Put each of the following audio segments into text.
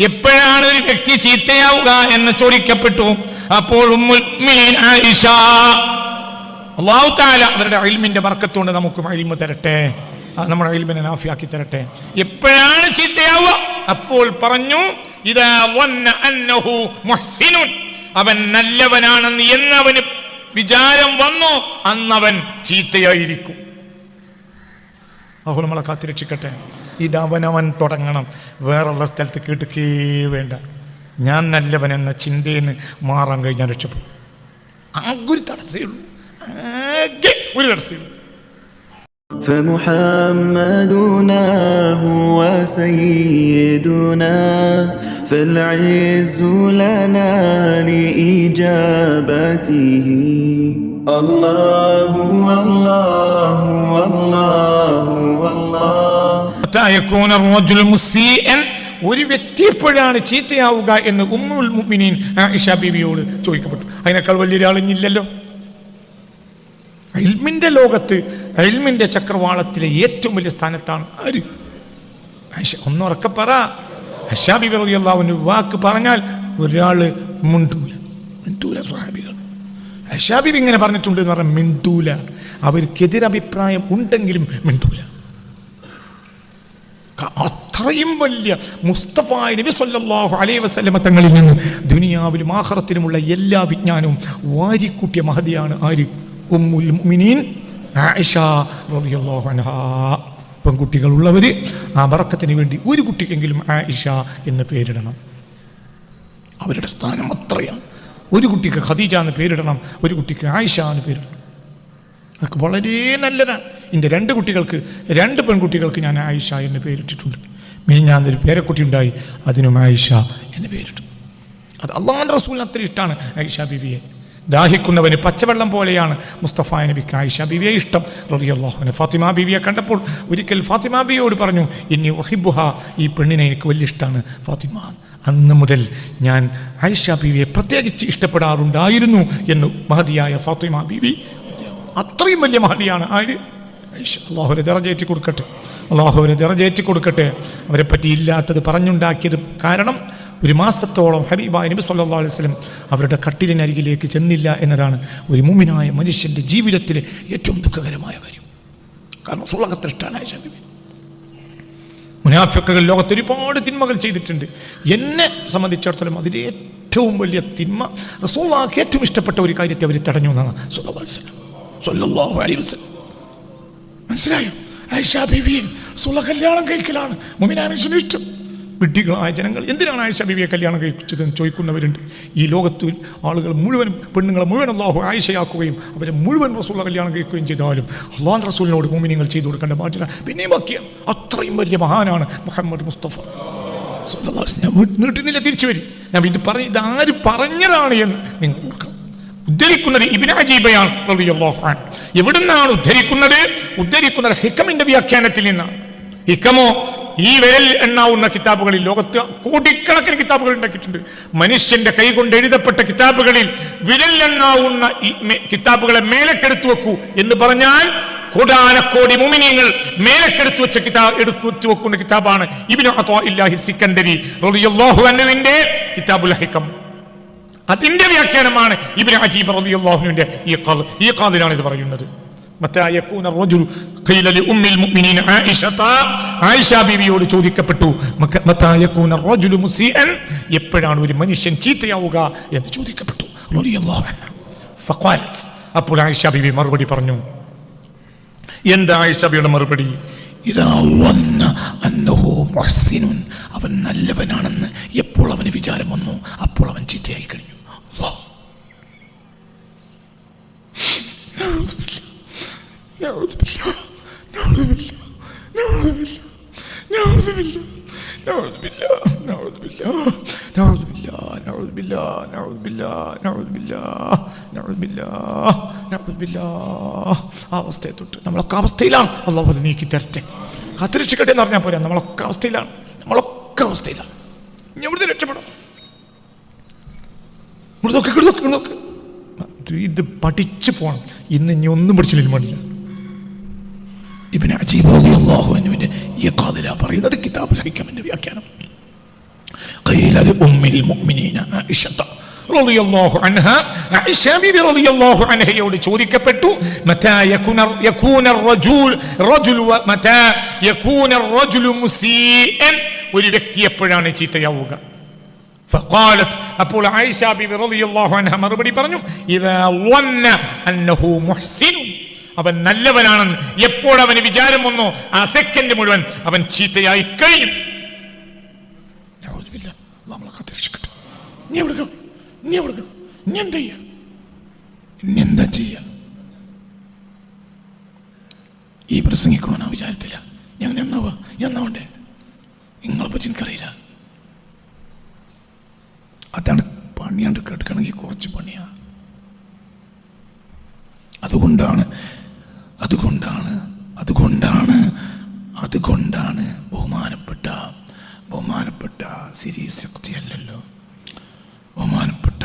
എപ്പോഴാണ് ഒരു വ്യക്തി ചീത്തയാവുക എന്ന് ചോദിക്കപ്പെട്ടു. അപ്പോൾ അവരുടെ അയിൽമിന്റെ വർക്കത്തുകൊണ്ട് നമുക്ക് അയിൽമ തരട്ടെ. നമ്മുടെ അയിൽമിനെ നാഫിയാക്കി തരട്ടെ. എപ്പോഴാണ് ചീത്തയാവുക? അപ്പോൾ പറഞ്ഞു ഇതാ അവൻ നല്ലവനാണെന്ന് എന്നവന് വിചാരം വന്നു. അന്നവൻ ചീത്തയായിരിക്കും. അഹു നമ്മളെ കാത്തിരക്ഷിക്കട്ടെ ഇത് അവനവൻ തുടങ്ങണം വേറുള്ള സ്ഥലത്ത് കേട്ടുക്കേ വേണ്ട ഞാൻ നല്ലവൻ എന്ന ചിന്തയിൽ നിന്ന് മാറാൻ കഴിഞ്ഞാൽ രക്ഷപ്പെടും ആകെ ഒരു തടസ്സമേ ഉള്ളൂ ആകെ ഒരു തടസ്സമേ ഉള്ളൂ فمحمدنا هو سيدنا فالعز لنا لإجابته ഒരു വ്യക്തി എപ്പോഴാണ് ചീത്തയാവുക എന്ന് ഉമ്മുൽ മുഅ്മിനീൻ ഇഷ ബീവിയോട് ചോദിക്കപ്പെട്ടു. അതിനേക്കാൾ വലിയ ആളിഞ്ഞില്ലല്ലോ അൽമിന്റെ ലോകത്ത് അൽമിന്റെ ചക്രവാളത്തിലെ ഏറ്റവും വലിയ സ്ഥാനത്താണ് ആര്? ഒന്നുറക്കെ പറ. ഹഷാബി റളിയല്ലാഹു അൻഹു വാക്ക് പറഞ്ഞാൽ ഒരാൾ മുണ്ടൂല. മുണ്ടൂല സഹാബി. അഷാബി ഇങ്ങനെ പറഞ്ഞിട്ടുണ്ട് എന്ന് പറഞ്ഞാൽ മിണ്ടൂല. അവർക്കെതിരഭിപ്രായം ഉണ്ടെങ്കിലും മിണ്ടൂല. അത്രയും വലിയ മുസ്തഫ നബി സല്ലാഹു അലൈ വസ്ലമ തങ്ങളിൽ നിന്ന് ദുനിയാവിലും ആഹ്റത്തിലുമുള്ള എല്ലാ വിജ്ഞാനവും വാരിക്കൂട്ടിയ മഹതിയാണ് ആര്? ഉമ്മുൽ മുഅ്മിനീൻ ആയിഷ അൻഹാ. ആ ബറക്കത്തിന് വേണ്ടി ഒരു കുട്ടിക്കെങ്കിലും ആയിഷ എന്ന് പേരിടണം. അവരുടെ സ്ഥാനം അത്രയാണ്. ഒരു കുട്ടിക്ക് ഖദീജ എന്ന് പേരിടണം ഒരു കുട്ടിക്ക് ആയിഷ എന്ന് പേരിടണം. അതൊക്കെ വളരെ നല്ലതാണ്. എന്റെ രണ്ട് കുട്ടികൾക്ക് രണ്ട് പെൺകുട്ടികൾക്ക് ഞാൻ ആയിഷ എന്ന് പേരിട്ടിട്ടുണ്ട്. മിനിഞ്ഞാന്നൊരു പേരക്കുട്ടി ഉണ്ടായി അതിനും ആയിഷ എന്ന് പേരിട്ടു. അത് അള്ളാഹാൻ റസൂലിന് അത്ര ഇഷ്ടമാണ് ആയിഷ ബിബിയെ ദാഹിക്കുന്നവന് പച്ചവെള്ളം പോലെയാണ് മുസ്തഫ നബിക്ക് ആയിഷ ബിവിയെ ഇഷ്ടം. റബി അള്ളാഹുവിനെ ഫാത്തിമ ബിവിയെ കണ്ടപ്പോൾ ഒരിക്കൽ ഫാത്തിമ ബിയോട് പറഞ്ഞു ഇനി ഒഹിബുഹ ഈ പെണ്ണിനെ എനിക്ക് വലിയ ഇഷ്ടമാണ് ഫാത്തിമ. അന്ന് മുതൽ ഞാൻ ആയിഷ ബീവിയെ പ്രത്യേകിച്ച് ഇഷ്ടപ്പെടാറുണ്ടായിരുന്നു എന്ന് മഹതിയായ ഫാത്തിമ ബീവി അത്രയും വലിയ മഹതിയാണ്. ആര്? അള്ളാഹുവിനെ ദിറജേറ്റി കൊടുക്കട്ടെ. അള്ളാഹുവിനെ ദിറജേറ്റി കൊടുക്കട്ടെ. അവരെ പറ്റി ഇല്ലാത്തത് പറഞ്ഞുണ്ടാക്കിയത് കാരണം ഒരു മാസത്തോളം ഹബീബായ നബി സല്ലാ അലൈഹി വസല്ലം അവരുടെ കട്ടിലിനരികിലേക്ക് ചെന്നില്ല എന്നതാണ് ഒരു മുമിനായ മനുഷ്യന്റെ ജീവിതത്തിലെ ഏറ്റവും ദുഃഖകരമായ കാര്യം. കാരണം സുളകത്തിഷ്ടാനായ ഷബീബി മുനാഫിക്കുകൾ ലോകത്ത് ഒരുപാട് തിന്മകൾ ചെയ്തിട്ടുണ്ട്. എന്നെ സംബന്ധിച്ചിടത്തോളം അതിൽ ഏറ്റവും വലിയ തിന്മ റസൂള്ളാക്ക് ഏറ്റവും ഇഷ്ടപ്പെട്ട ഒരു കാര്യത്തെ അവർ തടഞ്ഞു എന്നാണ്. മനസ്സിലായോ? ആയിഷ ബീവിയും സുള്ള കല്യാണം കഴിക്കലാണ്. മുമിനാനുഷന് ഇഷ്ടം. വിഡ്ഢികളായ ജനങ്ങൾ എന്തിനാണ് ആയിഷ ബീവിയെ കല്യാണം കഴിച്ചതെന്ന് ചോദിക്കുന്നവരുണ്ട്. ഈ ലോകത്ത് ആളുകൾ മുഴുവൻ പെണ്ണുങ്ങളെ മുഴുവൻ അള്ളാഹു ആയിഷയാക്കുകയും അവരെ മുഴുവൻ റസൂള്ള കല്യാണം കഴിക്കുകയും ചെയ്താലും അള്ളാഹ് റസൂലിനോട് മുമിനിങ്ങൾ ചെയ്തു കൊടുക്കേണ്ട പാടില്ല പിന്നെയും ബാക്കിയാണ്. അത്രയും വലിയ മഹാനാണ് മുഹമ്മദ് മുസ്തഫ. ഞാൻ നീട്ടുന്നില്ല തിരിച്ചു വരും. ഞാൻ ഇത് പറഞ്ഞ ഇത് ആര് പറഞ്ഞതാണ് എന്ന് നിങ്ങൾ ഓർക്കണം. ഉദ്ധരിക്കുന്നത് അൻഹു. എവിടുന്നാണ് ഉദ്ധരിക്കുന്നത്? ഉദ്ധരിക്കുന്നത് ഹിക്കമിന്റെ വ്യാഖ്യാനത്തിൽ നിന്നാണ്. ഹിക്കമോ ഈ വിരൽ എണ്ണാവുന്ന കിതാബുകളിൽ ലോകത്ത് കോടിക്കണക്കിന് കിതാബുകൾ ഉണ്ടാക്കിയിട്ടുണ്ട്. മനുഷ്യന്റെ കൈകൊണ്ട് എഴുതപ്പെട്ട കിതാബുകളിൽ വിരൽ എണ്ണാവുന്ന കിതാബുകളെ മേലക്കെടുത്തു വെക്കൂ എന്ന് പറഞ്ഞാൽ കൊടാനക്കോടി മുമിനിയങ്ങൾ മേലക്കെടുത്തു വെച്ച കിതാബ് എടുത്തു വെക്കുന്ന കിതാബാണ് അൻഹുവിന്റെ കിതാബുൽ ഹിക്കം. അതിന്റെ വ്യാഖ്യാനമാണ് ഇബിൻ അജീബ് റളിയല്ലാഹുവിന്റെ ഈ ഖാദ് ഈ ഖാദിലാണ് ഇത് പറയുന്നത്. മറ്റേ ബീവിയോട് ചോദിക്കപ്പെട്ടു. എപ്പോഴാണ് ഒരു മനുഷ്യൻ ചീത്തയാവുക എന്ന് ചോദിക്കപ്പെട്ടു. അപ്പോൾ ആയിഷ ബീവി മറുപടി പറഞ്ഞു. എന്താ ആയിഷ ബീവിയുടെ മറുപടി? അവൻ നല്ലവനാണെന്ന് എപ്പോൾ അവന് വിചാരം വന്നു? അപ്പോൾ അവൻ ചീത്തയായി കഴിഞ്ഞു. അള്ളാഹ് അവസ്ഥയെ തൊട്ട് നമ്മളൊക്കെ അവസ്ഥയിലാണ് അള്ളാഹു അത് നീക്കി തരട്ടെ കാത്തിരക്ഷിക്കട്ടെ എന്ന് പറഞ്ഞാൽ പോരാ നമ്മളൊക്കെ അവസ്ഥയിലാണ് നമ്മളൊക്കെ അവസ്ഥയിലാണ് ഞാൻ ഇവിടുത്തെ രക്ഷപ്പെടാം ഇവിടെ നോക്കി ഇവിടെ നോക്കി ഇവിടെ നോക്കി ഇത് പഠിച്ചു പോകണം ഇന്ന് ഇനി ഒന്നും പഠിച്ചില്ലെങ്കിൽ മടിയില്ല ഇബിന് അജീബ് റളിയല്ലാഹു അൻഹുവിന്റെ ഈ ഹൈക്കമിന്റെ വ്യാഖ്യാനം قيل لأم المؤمنين عائشة رضي الله عنها عائشة بيبي رضي الله عنها يولي ചോദിക്കപ്പെട്ടു متى يكون يكون الرجل رجل متى يكون الرجل مسيئا ഒരു വ്യക്തി എപ്പോഴാണ് ചീത്തയാവുക فقالت അപ്പോൾ ആയിഷ ബിബി റളിയല്ലാഹു അൻഹ മറുപടി പറഞ്ഞു ഇദാ ظن انه محسن അവൻ നല്ലവനാണെന്ന് എപ്പോൾ അവന് വിചാരം വന്നോ ആ സെക്കൻഡ് മുഴുവൻ അവൻ ചീത്തയായി കഴിഞ്ഞു. നീ നീ? നീ ഈ പ്രസംഗിക്കണോ ഞാൻ വിചാരത്തില്ല. ഞാൻ എന്നാവാ എന്നാവണ്ടേ നിങ്ങളെ പറ്റി എനിക്കറിയില്ല. അതാണ് പണിയാണ്ട് കേൾക്കണമെങ്കിൽ കുറച്ച് പണിയാ. അതുകൊണ്ടാണ് അതുകൊണ്ടാണ് അതുകൊണ്ടാണ് ബഹുമാനപ്പെട്ട ബഹുമാനപ്പെട്ട സിരി ശക്തി അല്ലല്ലോ. ബഹുമാനപ്പെട്ട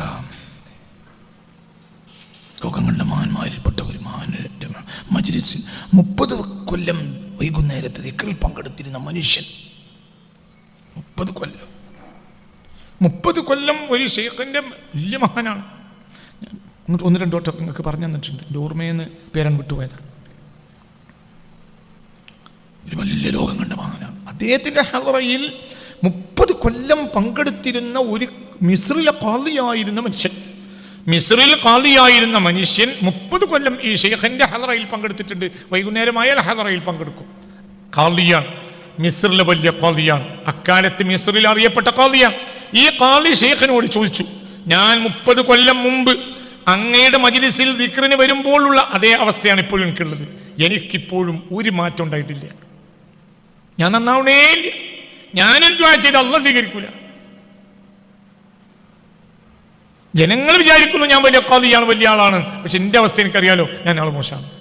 ലോകങ്ങളുടെ മഹാന്മാരിൽപ്പെട്ട ഒരു മഹാന്റെ മജ്ലിസിൽ മുപ്പത് കൊല്ലം വൈകുന്നേരത്തെ ദിക്കറിൽ പങ്കെടുത്തിരുന്ന മനുഷ്യൻ. മുപ്പത് കൊല്ലം. മുപ്പത് കൊല്ലം ഒരു ഷെയ്ഖിന്റെ വലിയ മഹാനാണ്. ഒന്ന് രണ്ട് നിങ്ങൾക്ക് പറഞ്ഞു തന്നിട്ടുണ്ട്. എന്റെ ഓർമ്മയെന്ന് പേരൻ വിട്ടുപോയതാണ്. ഒരു വലിയ ലോകം കണ്ട മഹാനാണ് അദ്ദേഹത്തിന്റെ ഹലറയിൽ മുപ്പത് കൊല്ലം പങ്കെടുത്തിരുന്ന ഒരു മിസ്രിലെ കാളിയായിരുന്ന മനുഷ്യൻ. മിസ്രിൽ കാളിയായിരുന്ന മനുഷ്യൻ മുപ്പത് കൊല്ലം ഈ ഷെയ്ഖിന്റെ ഹലറയിൽ പങ്കെടുത്തിട്ടുണ്ട്. വൈകുന്നേരമായാൽ ഹലറയിൽ പങ്കെടുക്കും. കാളിയാണ് മിസ്രിലെ വലിയ കാളിയാണ് അക്കാലത്ത് മിസ്രിൽ അറിയപ്പെട്ട കാളിയാണ് ഈ കാളി ഷെയ്ഖിനോട് ചോദിച്ചു ഞാൻ മുപ്പത് കൊല്ലം മുമ്പ് അങ്ങയുടെ മജിലിസിൽ ദിക്റിന് വരുമ്പോഴുള്ള അതേ അവസ്ഥയാണ് ഇപ്പോഴും എനിക്കുള്ളത്. എനിക്കിപ്പോഴും ഒരു മാറ്റം ഉണ്ടായിട്ടില്ല. ഞാൻ നന്നാവണേ ഇല്ല. ഞാനും ദ്വാ ചെയ്ത് അല്ല സ്വീകരിക്കൂല. ജനങ്ങൾ വിചാരിക്കുന്നു ഞാൻ വലിയ കാതിയാണ് വലിയ ആളാണ്. പക്ഷെ എന്റെ അവസ്ഥ എനിക്കറിയാലോ ഞാൻ ആൾ മോശമാണ്.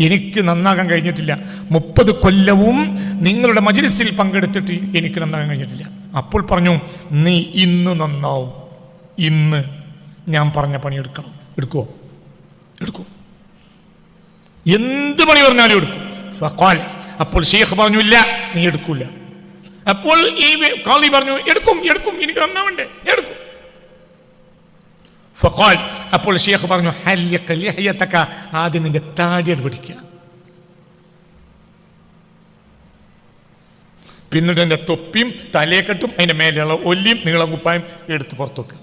എനിക്ക് നന്നാകാൻ കഴിഞ്ഞിട്ടില്ല. മുപ്പത് കൊല്ലവും നിങ്ങളുടെ മജിലിസിൽ പങ്കെടുത്തിട്ട് എനിക്ക് നന്നാകാൻ കഴിഞ്ഞിട്ടില്ല. അപ്പോൾ പറഞ്ഞു നീ ഇന്ന് നന്നാവും. ഇന്ന് ഞാൻ പറഞ്ഞ പണി എടുക്കണം. എടുക്കുവോ? എടുക്കൂ. എന്ത് പണി പറഞ്ഞാലും എടുക്കും. അപ്പോൾ ഷെയ്ഖ് പറഞ്ഞു ഇല്ല നീ എടുക്കൂല. അപ്പോൾ ഈ കാളി പറഞ്ഞു എടുക്കും എടുക്കും എനിക്ക് നന്നാവണ്ടേ എടുക്കും. ഫഖാൽ അപ്പോൾ ഷെയ്ഖ് പറഞ്ഞു ഹല്യക ലിഹ്യതക ആദ്യം നിന്റെ താടിയത് പിടിക്കുക പിന്നീട് എന്റെ തൊപ്പിയും തലയെക്കെട്ടും അതിന്റെ മേലെയുള്ള ഒല്ലിയും നീളം കുപ്പായും എടുത്ത് പുറത്തു വെക്കുക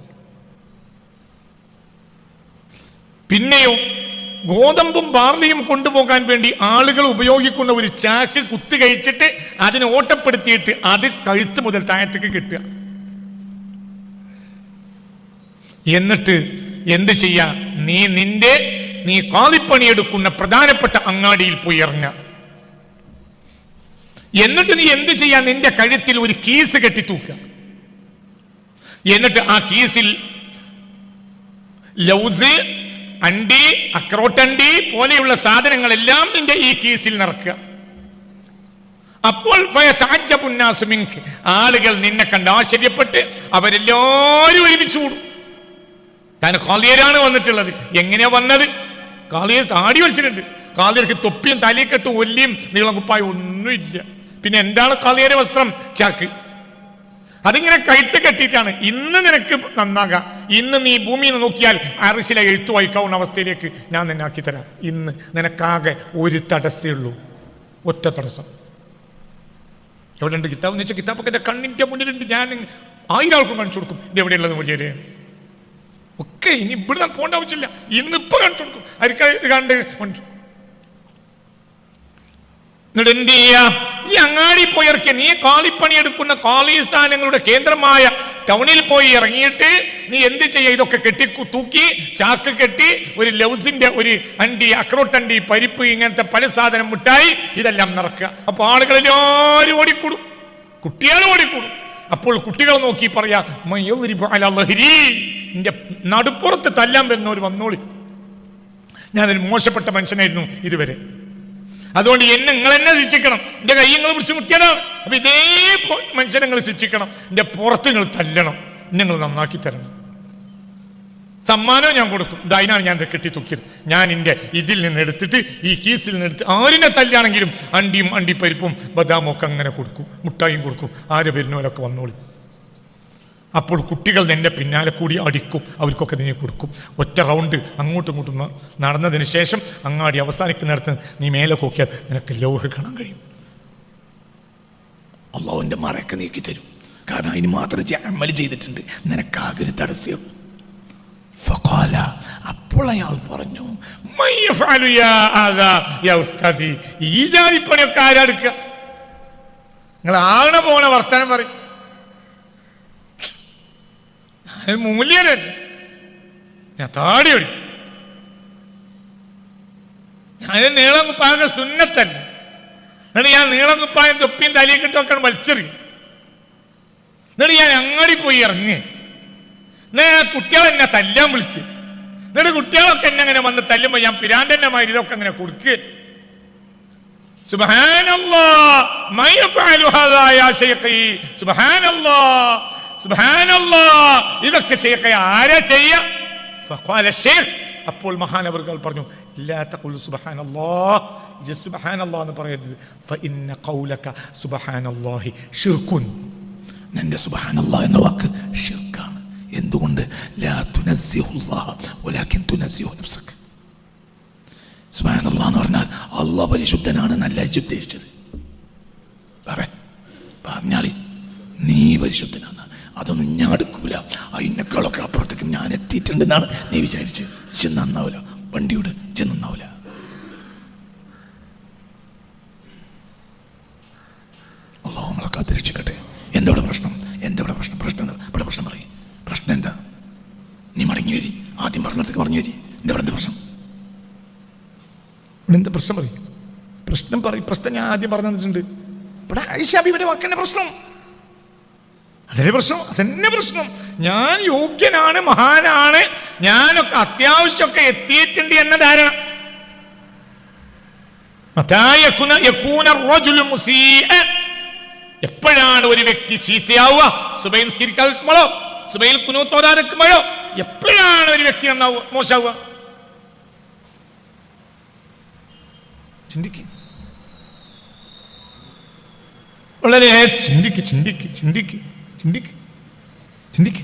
പിന്നെയോ ഗോതമ്പും ബാർലിയും കൊണ്ടുപോകാൻ വേണ്ടി ആളുകൾ ഉപയോഗിക്കുന്ന ഒരു ചാക്ക് കുത്തി കഴിച്ചിട്ട് അതിനെ ഓട്ടപ്പെടുത്തിയിട്ട് അത് കഴുത്ത് മുതൽ താഴത്തേക്ക് കിട്ടുക. എന്നിട്ട് എന്ത് ചെയ്യാ? നീ നിന്റെ നീ കാലിപ്പണിയെടുക്കുന്ന പ്രധാനപ്പെട്ട അങ്ങാടിയിൽ പോയി ഇറങ്ങ എന്നിട്ട് നീ എന്ത് ചെയ്യാ? നിന്റെ കഴുത്തിൽ ഒരു കീസ് കെട്ടി തൂക്കുക. എന്നിട്ട് ആ കീസിൽ ലൗസ് അണ്ടി അക്രോട്ടണ്ടി പോലെയുള്ള സാധനങ്ങളെല്ലാം നിന്റെ ഈ കീസിൽ നിറക്കുക അപ്പോൾ ആളുകൾ നിന്നെ കണ്ട് ആശ്ചര്യപ്പെട്ട് അവരെല്ലാവരും ഒരുമിച്ച് കൂടും. താൻ കാളിയരാണ് വന്നിട്ടുള്ളത്. എങ്ങനെയാ വന്നത്? കാളിയർ താടി വെച്ചിട്ടുണ്ട് കാളിയർക്ക് തൊപ്പിയും തലയിൽ കെട്ടും ഒല്ലിയും നീളംകുപ്പായും ഒന്നുമില്ല. പിന്നെ എന്താണ് കാളിയരെ വസ്ത്രം? ചാക്ക്. അതിങ്ങനെ കഴുത്ത് കെട്ടിയിട്ടാണ്. ഇന്ന് നിനക്ക് നന്നാകാം. ഇന്ന് നീ ഭൂമിയിൽ നോക്കിയാൽ അറിശിലെ എഴുത്തു വായിക്കാവുന്ന അവസ്ഥയിലേക്ക് ഞാൻ നിന്നെ ആക്കി തരാം. ഇന്ന് നിനക്കാകെ ഒരു തടസ്സേ ഉള്ളൂ. ഒറ്റ തടസ്സം. എവിടെ ഉണ്ട് കിതാബ്? എന്ന് വെച്ചാൽ കിതാബൊക്കെ എന്റെ കണ്ണിന്റെ മുന്നിലുണ്ട്. ഞാൻ ആയിരം ആൾക്കും കാണിച്ചു കൊടുക്കും. ഇത് എവിടെയുള്ളത് വലിയ ഒക്കെ ഇനി ഇവിടുന്ന് പോകേണ്ട ആവശ്യമില്ല. ഇന്ന് ഇപ്പൊ കാണിച്ചു കൊടുക്കും. അരിക്ക ഇത് എന്നിട്ട് എന്ത് ചെയ്യാ ഈ അങ്ങാടി പോയി ഇറക്കിയ നീ കാളിപ്പണി എടുക്കുന്ന കാളി സ്ഥാനങ്ങളുടെ കേന്ദ്രമായ ടൗണിൽ പോയി ഇറങ്ങിയിട്ട് നീ എന്ത് ചെയ്യുക ഇതൊക്കെ കെട്ടി തൂക്കി ചാക്ക് കെട്ടി ഒരു ലൗസിന്റെ ഒരു അണ്ടി അക്രോട്ടണ്ടി പരിപ്പ് ഇങ്ങനത്തെ പല സാധനം മുട്ടായി ഇതെല്ലാം നടക്കുക അപ്പൊ ആളുകൾ എല്ലാവരും ഓടിക്കൂടും. കുട്ടികൾ ഓടിക്കൂടും. അപ്പോൾ കുട്ടികൾ നോക്കി പറയാ. നിന്റെ നടുപ്പുറത്ത് തല്ലാൻ വരുന്നവർ വന്നോളി. ഞാനൊരു മോശപ്പെട്ട മനുഷ്യനായിരുന്നു ഇതുവരെ. അതുകൊണ്ട് എന്നെ നിങ്ങൾ എന്നെ ശിക്ഷിക്കണം. എന്റെ കൈ നിങ്ങൾ പിടിച്ച് മുക്കിയതാണ്. അപ്പൊ ഇതേ മനുഷ്യനെ നിങ്ങൾ ശിക്ഷിക്കണം. എന്റെ പുറത്ത് നിങ്ങൾ തല്ലണം. നിങ്ങൾ നന്നാക്കി തരണം. സമ്മാനവും ഞാൻ കൊടുക്കും. അതിനാണ് ഞാൻ കെട്ടി തൂക്കിയത്. ഞാൻ എന്റെ ഇതിൽ നിന്ന് എടുത്തിട്ട് ഈ കീസിൽ നിന്ന് എടുത്ത് ആരിനെ തല്ലാണെങ്കിലും അണ്ടിയും അണ്ടിപ്പരിപ്പും ബദാമൊക്കെ അങ്ങനെ കൊടുക്കും. മുട്ടായും കൊടുക്കും. ആരെ പെരുന്നോലൊക്കെ വന്നോളി. അപ്പോൾ കുട്ടികൾ നിന്റെ പിന്നാലെ കൂടി അടിക്കും അവർക്കൊക്കെ നീ കൊടുക്കും. ഒറ്റ റൗണ്ട് അങ്ങോട്ടും ഇങ്ങോട്ടും നടന്നതിന് ശേഷം അങ്ങാടി അവസാനിക്കുന്നിടത്ത് നീ മേലെ നോക്കിയാൽ നിനക്ക് ലോഹ കാണാൻ കഴിയും. അള്ളാഹുവിന്റെ മറയൊക്കെ നീക്കി തരും. കാരണം അതിന് മാത്രം ചെ- ചെയ്തിട്ടുണ്ട്. നിനക്കാകെ ഒരു തടസ്സം. അപ്പോൾ അയാൾ പറഞ്ഞു "മൻ യാ ആദാ യാ ഉസ്താദി ഈ ജാതിപ്പണിയൊക്കെ ആരാടുക്കുക നിങ്ങൾ ആണ പോണ വർത്തനം പറയും. ഞാൻ മൂല്യനല്ലേ ഞാൻ താടി ഒടിക്കും ഞാൻ നീളം കുപ്പായ സുന്നത്തല്ല എന്നിട്ട് ഞാൻ നീളം കുപ്പായം തൊപ്പിയും തലയും കിട്ടൊക്കെ വലിച്ചെറി എന്നിട്ട് ഞാൻ അങ്ങാടി പോയി ഇറങ്ങി. എന്നാ കുട്ടികളെ എന്നെ തല്ലാൻ വിളിക്കും എന്നിട്ട് കുട്ടികളൊക്കെ എന്നെ അങ്ങനെ വന്ന് തല്ലുമ്പോ ഞാൻ പിരാന്തന്റെ മാതിരി ഇതൊക്കെ അങ്ങനെ കൊടുക്കുക സുബ്ഹാനല്ലാ മാ യഫഅലു ഹാദാ യാ ശൈഖി സുബ്ഹാനല്ലാ. സുബ്ഹാനല്ലാ ഇതൊക്കെ ശൈഖെ ആരാ ചെയ്യ? ഫഖാല ശൈഖ് അപ്പോൾ മഹാനവറുകൾ പറഞ്ഞു ലാ തഖുൽ സുബ്ഹാനല്ലാ. ഇത് സുബ്ഹാനല്ലാ എന്ന് പറയരുത്. ഫഇന്ന ഖൗലക സുബ്ഹാനല്ലാഹി ഷിർകുൻ നിന്റെ സുബ്ഹാനല്ലാ എന്ന വാക്ക് ഷിർക്കാണ് എന്തുകൊണ്ട്? ലാ തുനസ്സിഹുല്ലാഹ വലാകിൻ തുനസ്സിഹു നഫ്സക. സുബ്ഹാനല്ലാഹ് എന്ന് പറഞ്ഞാൽ അള്ളാഹ് പരിശുദ്ധനാണ് നല്ല ഉദ്ദേശിച്ചത് പറ പറഞ്ഞാളി നീ പരിശുദ്ധനാണ്. അതൊന്നും ഞാൻ എടുക്കൂല. അതിനേക്കാളൊക്കെ അപ്പുറത്തേക്ക് ഞാൻ എത്തിയിട്ടുണ്ടെന്നാണ് നീ വിചാരിച്ച്. ചെന്ന് നന്നാവില്ല വണ്ടിയോട് ഇജ്ജ് നന്നാവില്ല അള്ളാഹു നമ്മളെ കാത്തിരക്ഷിക്കട്ടെ. എന്താ പ്രശ്നം? എന്താ ഇവിടെ പ്രശ്നം? പ്രശ്നം എന്താ? ഇവിടെ പ്രശ്നം പറയും. പ്രശ്നം എന്താ? നീ മടങ്ങി വരി. ആദ്യം പറഞ്ഞിടത്തേക്ക് മടങ്ങി വരി. എന്താ എന്താ പ്രശ്നം? ഇവിടെ എന്താ പ്രശ്നം പറയും? പ്രശ്നം പറയും. പ്രശ്നം ഞാൻ ആദ്യം പറഞ്ഞു തന്നിട്ടുണ്ട് ഇവിടെ ഐഷാബിയുടെ വാക്കന്നെ പ്രശ്നം. അതല്ലേ പ്രശ്നം? അതന്നെ പ്രശ്നം? ഞാൻ യോഗ്യനാണ് മഹാനാണ്. ഞാനൊക്കെ അത്യാവശ്യമൊക്കെ എത്തിയിട്ടുണ്ട് എന്ന ധാരണ. എപ്പോഴാണ് ഒരു വ്യക്തി ചീത്തയാവുക? സുബൈൽ നിസ്കരിക്കാതിരിക്കുമ്പോഴോ സുബൈൽ കുനൂത്തോതാതിരിക്കുമ്പോഴോ എപ്പോഴാണ് ഒരു വ്യക്തി നന്നാവുക മോശാവുക? ചിന്തിക്ക്. വളരെ ചിന്തിക്ക് ചിന്തിക്ക് ചിന്തിക്ക്. ചിന്തിക്ക്. ചിന്തിക്ക്.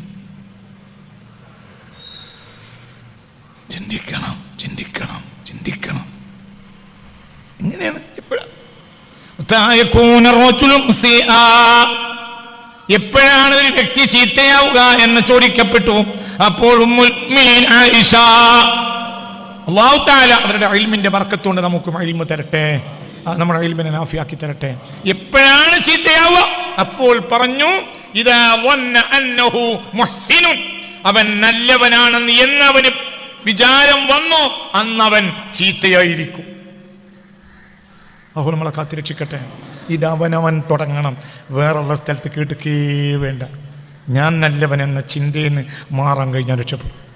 ചിന്തിക്കണം ചിന്തിക്കണം ചിന്തിക്കണം. എങ്ങനെയാണ് എപ്പോഴാണ് എപ്പോഴാണ് ഒരു വ്യക്തി ചീത്തയാവുക എന്ന് ചോദിക്കപ്പെട്ടു? അപ്പോഴും അവരുടെ അയിൽമിന്റെ മറക്കത്തുകൊണ്ട് നമുക്ക് അയിൽമ തരട്ടെ. നമ്മുടെ അയിൽമിനെ നാഫിയാക്കി തരട്ടെ. എപ്പോഴാണ് ചീത്തയാവുക? അപ്പോൾ പറഞ്ഞു അവൻ നല്ലവനാണെന്ന് എന്നവന് വിചാരം വന്നു. അന്നവൻ ചീത്തയായിരിക്കും. അപ്പോൾ നമ്മളെ കാത്തിരക്ഷിക്കട്ടെ ഇതവനവൻ തുടങ്ങണം. വേറുള്ള സ്ഥലത്ത് കേട്ടുക്കേ വേണ്ട. ഞാൻ നല്ലവൻ എന്ന ചിന്തയിൽ നിന്ന് മാറാൻ കഴിഞ്ഞാൽ രക്ഷപ്പെടും.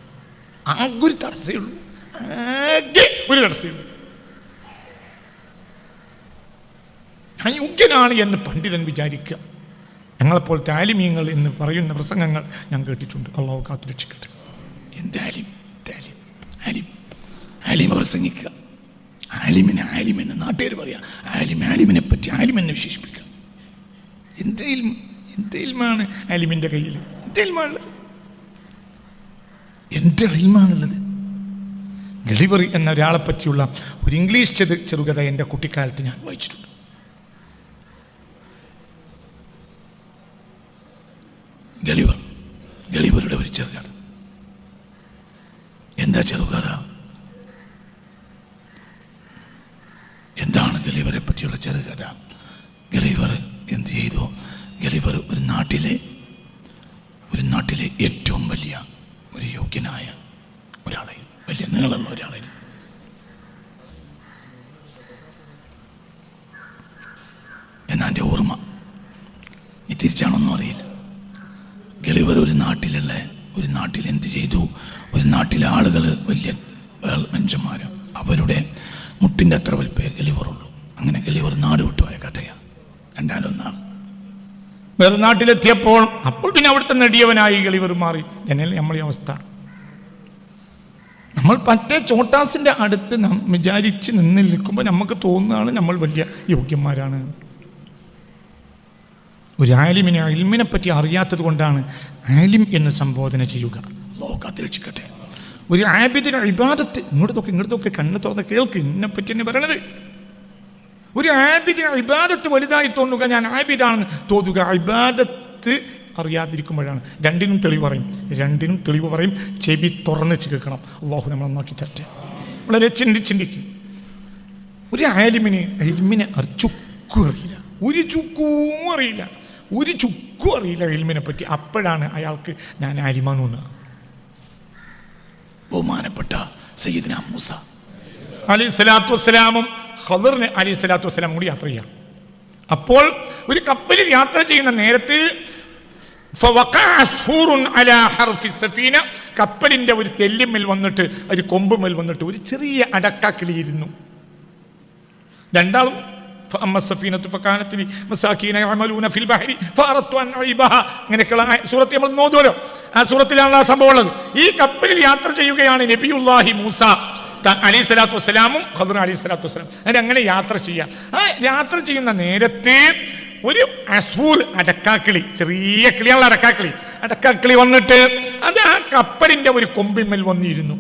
ആകെ ഒരു തടസ്സേ ഉള്ളൂ. ആകെ ഒരു തടസ്സേ ഉള്ളൂ. ഞാൻ യോഗ്യനാണ് എന്ന് പണ്ഡിതൻ വിചാരിക്കുക ഞങ്ങളെപ്പോൾ താലിമീങ്ങൾ എന്ന് പറയുന്ന പ്രസംഗങ്ങൾ ഞാൻ കേട്ടിട്ടുണ്ട്. അള്ളാഹു കാത്തുരക്ഷിക്കട്ടെ. എന്തായാലും താലിം ആലിം? ആലിമ പ്രസംഗിക്കുക. ആലിമിനെ ആലിമെന്ന് നാട്ടുകാർ പറയാം. ആലിം ആലിമിനെ പറ്റി ആലിമെന്നെ വിശേഷിപ്പിക്കുക. എന്തേലും എന്തേലുമാണ് ആലിമിന്റെ കയ്യിൽ എന്തേലുമാണുള്ളത് എന്ത് ഇൽമാണുള്ളത്? ഗളിവറി എന്ന ഒരാളെ പറ്റിയുള്ള ഒരു ഇംഗ്ലീഷ് ചെറു ചെറുകഥ എന്റെ കുട്ടിക്കാലത്ത് ഞാൻ വായിച്ചിട്ടുണ്ട് ഗളിവർ ഗളിവറുടെ ഒരു ചെറുകഥ എന്താ ചെറുകഥ എന്താണ് ഗലിവറെ പറ്റിയുള്ള ചെറുകഥ ഗലിവർ എന്ത് ചെയ്തു ഗലിവർ ഒരു നാട്ടിലെ ഒരു നാട്ടിലെ ഏറ്റവും വലിയ ഒരു യോഗ്യനായ ഒരാളെ വലിയ നീളമുള്ള ഒരാളെ എന്നാ എന്റെ ഓർമ്മ ഈ തിരിച്ചാണോന്നും അറിയില്ല. ഗളിവർ ഒരു നാട്ടിലുള്ള ഒരു നാട്ടിൽ എന്ത് ചെയ്തു? ഒരു നാട്ടിലെ ആളുകൾ വലിയ മനുഷ്യന്മാര് അവരുടെ മുട്ടിന്റെ അത്ര വലിപ്പേ ഗളിവറുള്ളൂ. അങ്ങനെ ഗളിവർ നാട് വിട്ടുപോയ കഥയാണ് രണ്ടാലൊന്നാണ്. വേറെ നാട്ടിലെത്തിയപ്പോൾ അപ്പോൾ പിന്നെ അവിടുത്തെ നെടിയവനായി ഗളിവർ മാറി. തന്നെയല്ലേ നമ്മളെ അവസ്ഥ. നമ്മൾ പറ്റേ ചോട്ടാസിന്റെ അടുത്ത് വിചാരിച്ച് നിന്ന് നിൽക്കുമ്പോൾ നമുക്ക് തോന്നുകയാണ് നമ്മൾ വലിയ യോഗ്യന്മാരാണ്. ഒരു ആലിമിനെ അൽമിനെ പറ്റി അറിയാത്തത് കൊണ്ടാണ് ആലിം എന്ന് സംബോധന ചെയ്യുക. അല്ലാഹു കാത്തിരക്ഷിക്കട്ടെ. ഒരു ആബിദിന് ഇബാദത്ത് ഇങ്ങോട്ടൊക്കെ ഇങ്ങോട്ടൊക്കെ കണ്ണ് തുറന്ന് കേൾക്ക് എന്നെ പറ്റി തന്നെ പറയണത്. ഒരു ആബിദിന് ഇബാദത്ത് വലുതായി തോന്നുക ഞാൻ ആബിദാണെന്ന് തോന്നുക ഇബാദത്ത് അറിയാതിരിക്കുമ്പോഴാണ്. രണ്ടിനും തെളിവ് പറയും രണ്ടിനും തെളിവ് പറയും ചെവി തുറന്ന് കേൾക്കണം അള്ളാഹു നമ്മൾ നന്നാക്കി തരട്ടെ. വളരെ ചിന്തി ചിന്തിക്കും. ഒരു ആലിമിനെ അറി- ചുക്കും അറിയില്ല. ഒരു ചുക്കും അറിയില്ല. ഒരു ചുക്കും അറിയില്ല എൽമിനെ പറ്റി. അപ്പോഴാണ് അയാൾക്ക് ഞാൻ ആലിമാനൂന്ന് ബഹുമാനപ്പെട്ട സയ്യിദ്ന മൂസ. അലി സ്വലാത്തു വസ്സലാമും ഹദറിന് അലി സ്വലാത്തു വസ്സലാം കൂടി യാത്ര ചെയ്യാം. അപ്പോൾ ഒരു കപ്പലിൽ യാത്ര ചെയ്യുന്ന നേരത്ത് കപ്പലിന്റെ ഒരു തെല്ലിമ്മൽ വന്നിട്ട് ഒരു കൊമ്പുമേൽ വന്നിട്ട് ഒരു ചെറിയ അടക്കാക്കിളിയിരുന്നു രണ്ടാളും فأما السفينة فكانت لمساكين يعملون في البحر فأردت أن أعيبها അങ്ങനെയൊക്കെയുള്ള ആ സൂറത്തിൽ നമ്മൾ നോതുമല്ലോ ആ സൂറത്തിലാണ് ആ സംഭവം ഉള്ളത് ഈ കപ്പലിൽ യാത്ര ചെയ്യുകയാണ് നബിയുല്ലാഹി മൂസ ത- അലൈഹി സ്വലാത്തു വസ്സലാമും ഖദർ അലൈഹി സ്വലാത്തു വസ്സലാം അങ്ങനെ അങ്ങനെ യാത്ര ചെയ്യാം ആ യാത്ര ചെയ്യുന്ന നേരത്തെ ഒരു അസ്ഫൂർ അടക്കാക്കിളി ചെറിയ കിളിയുള്ള അടക്കാക്കിളി അടക്കാക്കിളി വന്നിട്ട് അത് ആ കപ്പലിന്റെ ഒരു കൊമ്പിന്മേൽ വന്നിരുന്നു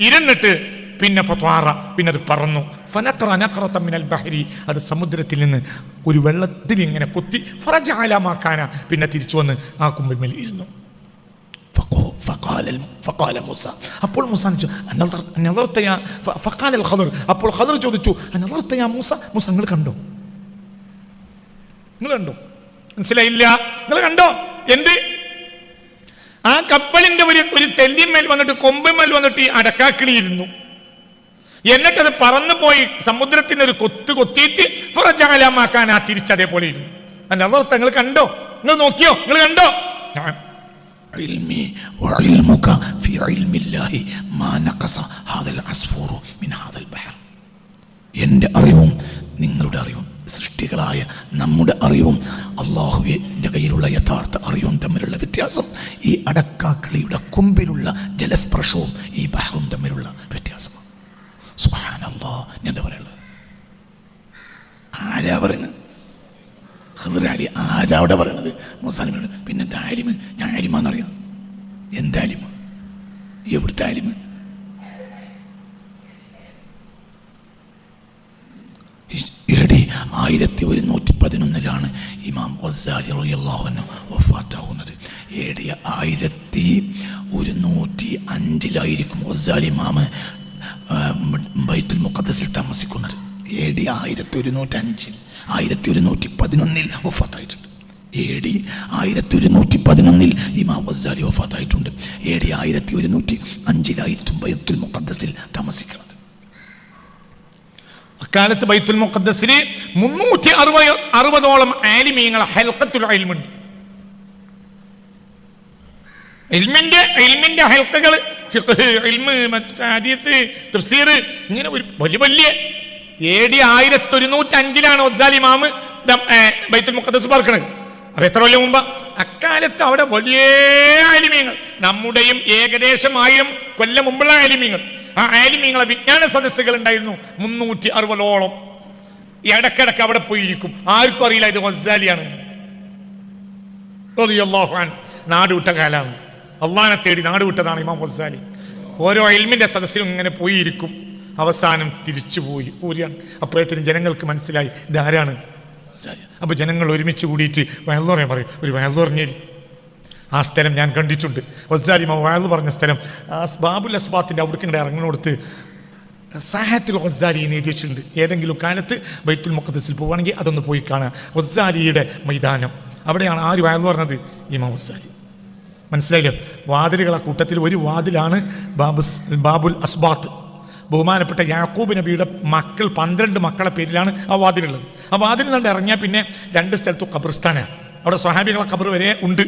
ഇരുന്നിട്ട് പിന്നെ ഫത്വാറ പിന്നെ അത് പറന്നു. ഫനക്കറ അനക്കറത്ത മിനൽ ബഹരി അത് സമുദ്രത്തിൽ നിന്ന് ഒരു വെള്ളത്തിൽ ഇങ്ങനെ കുത്തി ഫറജ ആലാമാക്കാന പിന്നെ തിരിച്ചു വന്ന് ആ കുമ്പിന്മേൽ ഇരുന്നു. അപ്പോൾ മൂസ അപ്പോൾ ഖദർ ചോദിച്ചു മൂസ? മൂസ നിങ്ങൾ കണ്ടോ? നിങ്ങൾ കണ്ടോ? മനസ്സിലായില്ല. നിങ്ങൾ കണ്ടോ? എന്ത്? ആ കപ്പലിന്റെ ഒരു ഒരു തെല്ലിന്മേൽ വന്നിട്ട് കൊമ്പന്മേൽ വന്നിട്ട് അടക്കാക്കിളിയിരുന്നു. എന്നിട്ടത് പറന്നുപോയി. സമുദ്രത്തിന് ഒരു കൊത്ത് കൊത്തിയിട്ട് ഫുറജാലാമാക്കാൻ ആ തിരിച്ചതേപോലെ ഇരുന്നു. അല്ല അതോ തങ്ങൾ കണ്ടോ? നിങ്ങൾ നോക്കിയോ? നിങ്ങൾ കണ്ടോ? എന്റെ അറിവും നിങ്ങളുടെ അറിവും സൃഷ്ടികളായ നമ്മുടെ അറിവും അള്ളാഹുവിന്റെ കയ്യിലുള്ള യഥാർത്ഥ അറിവും തമ്മിലുള്ള വ്യത്യാസം ഈ അടക്കാക്കളിയുടെ കൊമ്പിലുള്ള ജലസ്പർശവും ഈ ബഹറും തമ്മിലുള്ള എന്താ പറയുള്ളത് ആരാ പറയുന്നത് ഹൃദരാടി ആരാ അവിടെ പറയണത്? മുസാലിമോട് പിന്നെ എന്താ ആലിമ് ഞാൻ ആലിമാന്നറിയാം? എന്താ ആലിമ് എവിടുത്തെ ആലിമ് ആയിരത്തി ഒരുന്നൂറ്റി പതിനൊന്നിലാണ് ഇമാം വസാലി റളിയല്ലാഹു വഫാത്താവുന്നത്. എ ഡി ആയിരത്തി ഒരുന്നൂറ്റി അഞ്ചിലായിരിക്കും വസാലി ഇമാമ് ആ, ബൈത്തുൽ മുഖദ്സിൽ താമസിക്കുന്നത്. എ ഡി ആയിരത്തി ഒരുന്നൂറ്റി അഞ്ചിൽ ആയിരത്തി ഒരുന്നൂറ്റി പതിനൊന്നിൽ ഒഫാത്തായിട്ടുണ്ട് എ ഡി ആയിരത്തി ഒരുന്നൂറ്റി പതിനൊന്നിൽ ഇമാം വസാലി ഒഫാത്തായിട്ടുണ്ട് എ ഡി ആയിരത്തി ഒരുന്നൂറ്റി അഞ്ചിലായിരിക്കും ബൈത്തുൽ മുഖദ്സിൽ താമസിക്കുന്നത്. അക്കാലത്ത് ബൈത്തുൽ മുഖദ്സിൽ മുന്നൂറ്റി അറുപത് അറുപതോളം ആലിമീങ്ങൾ ഹൽക്കത്തുൽ ഇൽമുണ്ട്. ഇൽമിന്റെ ഇൽമിന്റെ ഹൽക്കകൾ ഇങ്ങനെ ഒരു വലിയ വലിയ എ ഡി ആയിരത്തി ഒരുന്നൂറ്റി അഞ്ചിലാണ് ഒസാലി മാമ് ബൈത്തുൽ മുഖദ്സ് പാർക്കണത്. അപ്പൊ എത്ര കൊല്ലം മുമ്പ്? അക്കാലത്ത് അവിടെ വലിയ ആലിമ്യങ്ങൾ നമ്മുടെയും ഏകദേശം ആയിരം കൊല്ലം മുമ്പുള്ള ആലിമ്യങ്ങൾ ആ ആലിമ്യങ്ങളെ വിജ്ഞാന സദസ്സുകൾ ഉണ്ടായിരുന്നു മുന്നൂറ്റി അറുപതോളം ഇടക്കിടക്ക് അവിടെ പോയിരിക്കും. ആർക്കും അറിയില്ല ഇത് വസാലിയാണ് നാടുവിട്ട കാലാണ് അള്ളാനെ തേടി നാട് വിട്ടതാണ് ഇമാം വസാലി ഓരോ അയൽമിന്റെ സദസ്സിലും ഇങ്ങനെ പോയിരിക്കും. അവസാനം തിരിച്ചു പോയി. പോരുകയാണ് അപ്പോഴത്തേനും ജനങ്ങൾക്ക് മനസ്സിലായി ഇതാരാണ് അപ്പോൾ ജനങ്ങൾ ഒരുമിച്ച് കൂടിയിട്ട് പറയാൻ പറയും ഒരു വയലു പറഞ്ഞേരി ആ സ്ഥലം ഞാൻ കണ്ടിട്ടുണ്ട്. വസാലിമ വയലു പറഞ്ഞ സ്ഥലം ബാബുൽ അസ്ബാത്തിന്റെ അവിടേക്കിടെ ഇറങ്ങിനോടുത്ത് സാഹത്തിൽ ഹൊസാലി എന്ന് ഏതെങ്കിലും കാലത്ത് ബൈത്തുൽ മുഖദ്സിൽ പോവുകയാണെങ്കിൽ അതൊന്ന് പോയി കാണുക ഹൊസാലിയുടെ മൈതാനം. അവിടെയാണ് ആര് വയലു പറഞ്ഞത് ഇമാം ഹൊസാലി മനസ്സിലായില്ലേ? വാതിലുകൾ ആ കൂട്ടത്തിൽ ഒരു വാതിലാണ് ബാബുസ് ബാബുൽ അസ്ബാത്ത്. ബഹുമാനപ്പെട്ട യാക്കൂബ് നബിയുടെ മക്കൾ പന്ത്രണ്ട് മക്കളെ പേരിലാണ് ആ വാതിലുള്ളത്. ആ വാതിൽ നിന്ന് ഇറങ്ങിയാൽ പിന്നെ രണ്ട് സ്ഥലത്തും ഖബർസ്ഥാനാണ് അവിടെ സ്വഹാബികളെ ഖബർ വരെ ഉണ്ട്.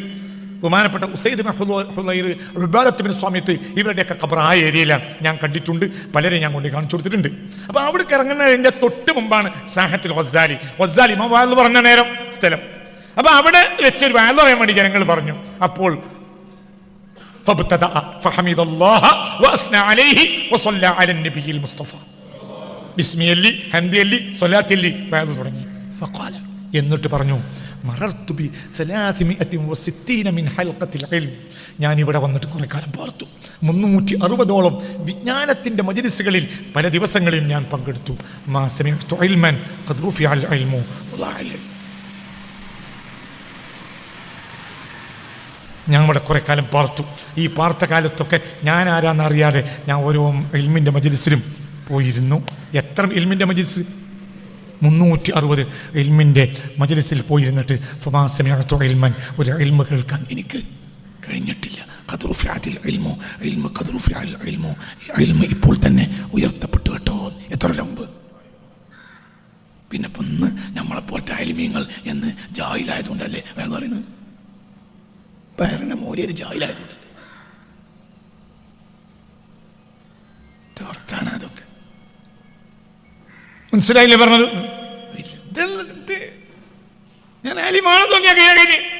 ബഹുമാനപ്പെട്ട ഉസൈദ് മെഹുലൈർ റുബാലത്തുബിൻ സമയത്ത് ഇവരുടെയൊക്കെ ഖബർ ആ ഏരിയയിലാണ് ഞാൻ കണ്ടിട്ടുണ്ട് പലരെ ഞാൻ കൊണ്ട് കാണിച്ചു കൊടുത്തിട്ടുണ്ട്. അപ്പോൾ അവിടെ ഇറങ്ങുന്നതിന്റെ തൊട്ട് മുമ്പാണ് സാഹത്തിൽ വസാലി വസാലി മ വാൽ പറഞ്ഞ നേരം സ്ഥലം. അപ്പോൾ അവിടെ വെച്ചൊരു വാൽ പറയാൻ വേണ്ടി ജനങ്ങൾ പറഞ്ഞു. അപ്പോൾ فحمد الله وأثنى عليه وصلى على النبي المصطفى ബിസ്മിയല്ലി ഹന്തിയല്ലി സ്വലാത്തിയല്ലി വേദ തുടങ്ങി ഫഖാല എന്നിട്ട് പറഞ്ഞു മറർത്തു ബി സലാസിമിഅത്തിൻ വസിത്തീന മിൻ ഹൽഖത്തിൽ ഇൽം ഞാൻ ഇവിടെ വന്നിട്ട് കുറെ കാലം പാർത്തു മുന്നൂറ്റി അറുപതോളം വിജ്ഞാനത്തിൻ്റെ മജ്ലിസുകളിൽ പല ദിവസങ്ങളിലും ഞാൻ പങ്കെടുത്തു മാ സമിഅ്തു ഇൽമൻ ഖദ് റുഫിഅൽ ഇൽമു വളഅൽ കുറേ കാലം പാർത്തു. ഈ പാർത്ത കാലത്തൊക്കെ ഞാൻ ആരാന്നറിയാതെ ഞാൻ ഓരോ ഇൽമിന്റെ മജിലിസിലും പോയിരുന്നു. എത്ര ഇൽമിന്റെ മജിലിസ്? മുന്നൂറ്റി അറുപത് ഇൽമിന്റെ മജിലിസിൽ പോയിരുന്നിട്ട് ഫമാസമിയത്തു ഇൽമൻ ഒരു ഇൽമ കേൾക്കാൻ എനിക്ക് കഴിഞ്ഞിട്ടില്ല. ഖദ്റുഫിഅത്തിൽ ഇൽമു ഇൽമു ഖദ്റുഫിഅൽ ഇൽമു ഇൽമ ഇപ്പോൾ തന്നെ ഉയർത്തപ്പെട്ടു കേട്ടോ. എത്ര മുമ്പ് പിന്നെ ഇന്ന് നമ്മളെപ്പോലത്തെ അയൽമീങ്ങൾ എന്ന് ജാഹിലായതുകൊണ്ടല്ലേ വേറെ പറയുന്നത്? പേരനെ മൂലിയൊരു ജാഹിലായതുകൊണ്ട്. തോർത്താന അതൊക്കെ. മനസ്സിലായില്ലേ പറഞ്ഞത്? ഞാൻ അലിമാണ് തോന്നിയാ കഴിഞ്ഞ്